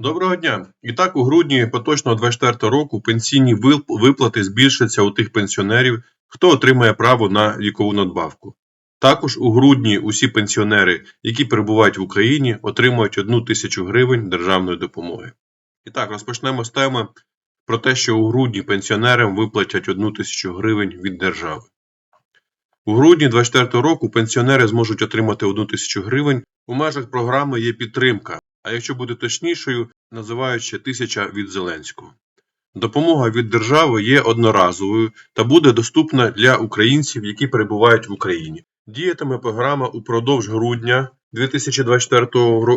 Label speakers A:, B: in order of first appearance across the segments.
A: Доброго дня! І так, у грудні поточного 24 року пенсійні виплати збільшаться у тих пенсіонерів, хто отримає право на вікову надбавку. Також у грудні усі пенсіонери, які перебувають в Україні, отримують 1 тисячу гривень державної допомоги. І так, розпочнемо з теми про те, що у грудні пенсіонерам виплатять 1 тисячу гривень від держави. У грудні 2024 року пенсіонери зможуть отримати 1 тисячу гривень. У межах програми є підтримка, а якщо бути точнішою, називають ще тисяча від Зеленського. Допомога від держави є одноразовою та буде доступна для українців, які перебувають в Україні. Діятиме програма упродовж грудня 2024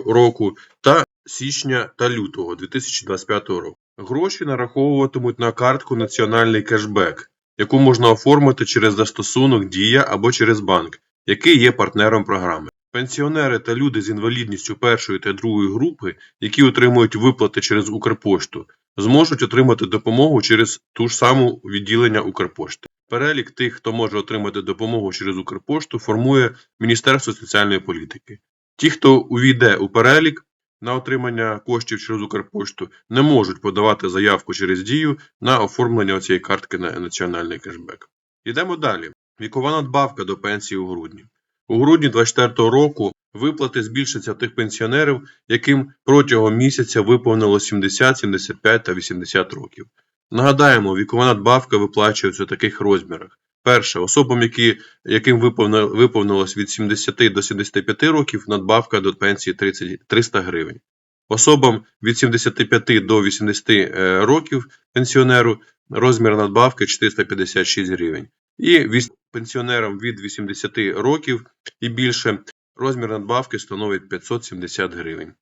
A: року та січня та лютого 2025 року. Гроші нараховуватимуть на картку Національний кешбек, яку можна оформити через застосунок Дія або через банк, який є партнером програми. Пенсіонери та люди з інвалідністю першої та другої групи, які отримують виплати через Укрпошту, зможуть отримати допомогу через ту ж саму відділення Укрпошти. Перелік тих, хто може отримати допомогу через Укрпошту, формує Міністерство соціальної політики. Ті, хто увійде у перелік на отримання коштів через Укрпошту, не можуть подавати заявку через дію на оформлення цієї картки на національний кешбек. Йдемо далі. Вікова надбавка до пенсії у грудні. У грудні 2024 року виплати збільшаться тих пенсіонерів, яким протягом місяця виповнило 70, 75 та 80 років. Нагадаємо, вікова надбавка виплачується у таких розмірах. Перше, особам, які, яким виповнилось від 70 до 75 років, надбавка до пенсії 30, 300 гривень. Особам від 75 до 80 е, років пенсіонеру розмір надбавки 456 гривень. І пенсіонерам від 80 років і більше розмір надбавки становить 570 гривень.